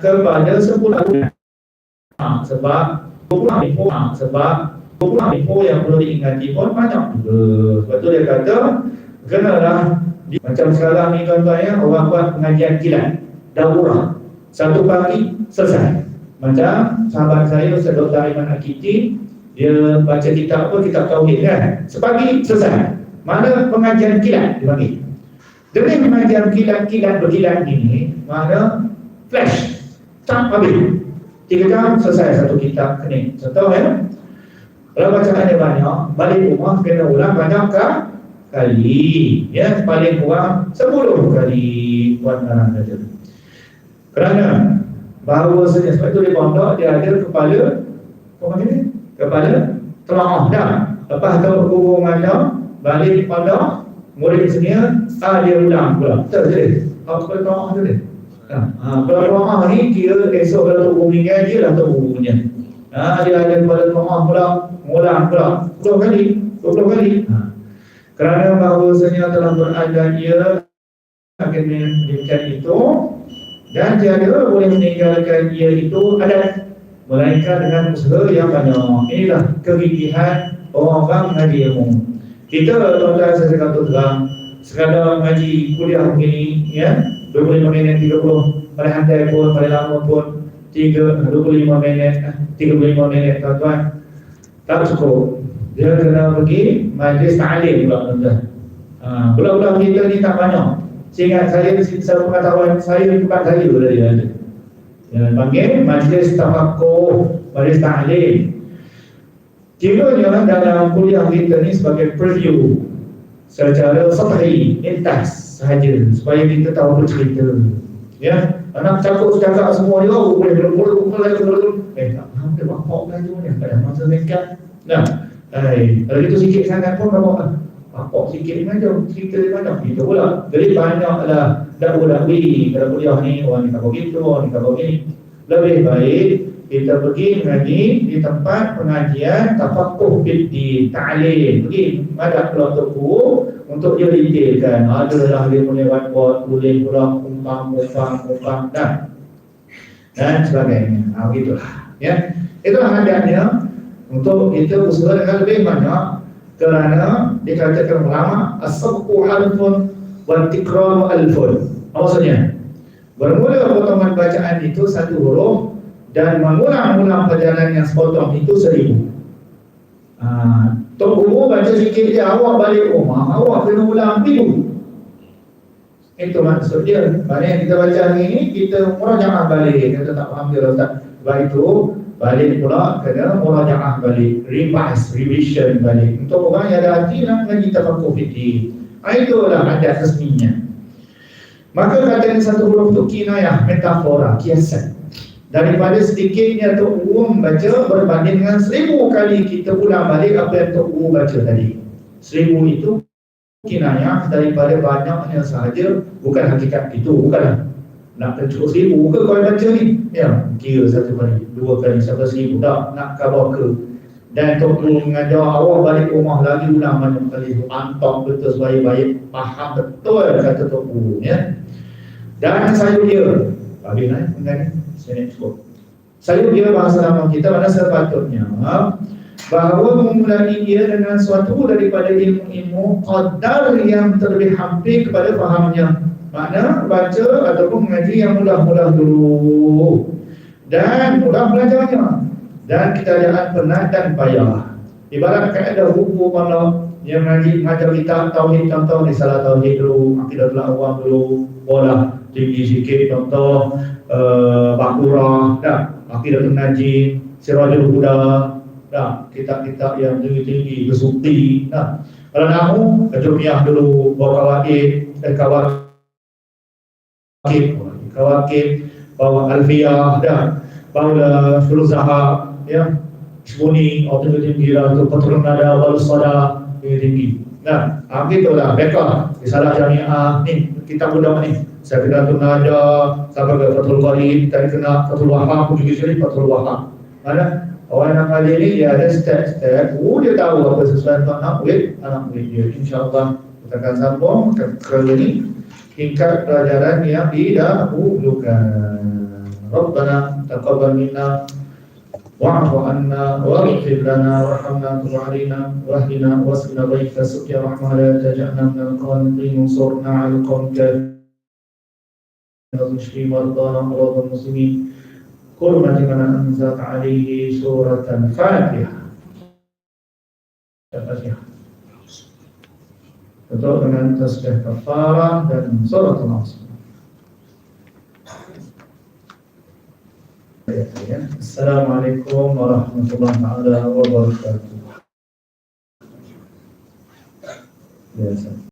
kepada sepuluh ha, sebab sepuluh info ha, sebab sepuluh info yang perlu diingati pun banyak juga. Sebab tu dia kata kenalah macam sekarang ni contohnya orang buat pengajian kilat daurah satu pagi selesai. Macam sahabat saya Ustaz Dr. Aiman Akiti dia baca kitab apa kitab tauhid kan? Sepagi selesai. Mana pengajian kilat dipanggil dengan pengajian kilat-kilat berkilat ini mana? Flash. Tak habis. Tiga jam selesai satu kitab kening contoh ya? Kalau bacaan dia banyak balik rumah kena ulang banyak kali. Ya paling kurang 10 kali. Garang saja kerana bahawa saja sebab itu di pondok dia ada kepala apa ni? Kepala telaah dah. Lepas tu guru mengajar balik pondok murid sini ah dia ulang pula betul je apa kepala telaah tu dia Ha, kepala telaah ni kira esok kalau tu guru meninggal dia lah tu gurunya ha, dia ada kepala telaah pula ulang pula 10 kali 20 kali ha. Kerana bahawasanya telah berada ia akan menjadikan itu dan tiada boleh meninggalkan ia itu adat melainkan dengan usaha yang banyak. Inilah kegigihan orang-orang mengaji ilmu. Kita tuan-tuan saya kata terang sekadar mengaji kuliah begini ya 25 minit 30 paling hantai pun paling lama pun 3 25 minit 35 minit tuan-tuan tak cukup dia kena pergi majlis ta'lim pula tuan-tuan. Ha, bulan-bulan kita ni tak banyak. Sehingga saya saya pengetahuan saya bukan saya tadi ada. Yang panggil majlis tafaqquh, majlis ta'lim. Kiranya dalam kuliah kita ni sebagai preview secara sahih, intas sahaja supaya kita tahu bercerita. Ya, anak cakap cakap semua dia oh, boleh boleh boleh boleh boleh eh tak faham dia bapak belajar ni pada masa nekat. Nah, Hai, kalau itu sikit sangat pun bawa apa sikit ni macam cerita ni macam itu pula. Jadi banyaklah dakwa-dakwi kalau kuliah ni orang ni tak begitu, orang ni tak begini. Lebih baik kita pergi mengaji di tempat pengajian tafakuh di ta'lim. Pergi madap keluar tuku untuk dia detailkan. Adalah dia boleh whiteboard, boleh pula umpam, umpam, umpam dan dan sebagainya. Ha, begitulah. Ya. Itulah adatnya untuk kita usaha dengan lebih banyak kerana dikatakan ulama as-sabqu alfun wa tikramu alfun. Maksudnya? Bermula potongan bacaan itu satu huruf dan mengulang-ulang perjalanan yang sepotong itu seribu. Ah, Tok Guru baca sikit je, awak balik rumah, awak kena ulang ribu. Itu maksud dia. Mana yang kita baca hari ini, kita murajaah balik. Kita tak faham dia Ustaz. Sebab itu, balik pula kena murajaah balik. Revise, revision balik. Untuk orang yang ada hati nak ngaji tafakuh fikir. Ah, Itulah adat resminya. Maka katanya satu huruf itu kinayah, metafora, kiasan. Daripada sedikitnya Tok Guru membaca berbanding dengan seribu kali kita ulang balik apa yang Tok Guru baca tadi. Seribu itu kinayah daripada banyaknya sahaja bukan hakikat itu, bukanlah. Nak cukup seribu ke kau baca ni? Ya, kira satu kali, dua kali, sampai seribu. Tak, nak khabar ke? Dan Tok Guru mengajar awak balik rumah lagi ulang banyak kali. Antok betul supaya baik, faham betul kata Tok Guru. Ya. Dan sayur dia, Habis naik, mengenai Saya cukup. Sayur dia bahasa lama kita mana sepatutnya Bahawa memulai dia dengan suatu daripada ilmu-ilmu Qadar yang terlebih hampir kepada fahamnya. Makna baca ataupun mengaji yang mudah-mudah dulu. Dan mudah belajarnya. Dan kita jangan penat dan payah. Ibarat kaedah hukum mana yang mengaji mengajar kita tauhid contoh risalah tauhid dulu akidatul awam dulu bola tinggi sikit contoh uh, Bakura dah. Akidatul najib sirajul huda dah. Kitab-kitab yang tinggi-tinggi bersukti dah. Kalau nahu kejumiyah dulu bawa kawakib dan kawakib kawakib bawa alfiyah dah. Bawa furuz zahab ya. Sebuni, atau tinggi lah tu Patrun nada, wal sada Tinggi. Nah, ah, gitulah Beka, risalah jamiah Ni, kita budak ni Saya kena tu nada Sampai ke Fathul Qarib Tadi kena Fathul Wahab Pun juga sini Fathul Wahab Mana? Orang yang ngaji ni Dia ada step-step Oh, dia tahu apa sesuatu anak murid Anak murid dia InsyaAllah Kita akan sambung Ke, ke ni tingkat pelajaran yang didahulukan. Rabbana taqabbal minna واعف عنا واغفر لنا وارحمنا تب علينا واهدنا واسقنا ضيف سقيا رحمة لا تجعلنا من القانطين وانصرنا على القوم الكافرين نزلشي المسلمين. كرمة أنزل عليه سورة الفاتحة. الفاتحة. تدور من تسبح كفارة من سورة الناصر السلام عليكم ورحمة الله تعالى وبركاته. يا سلام.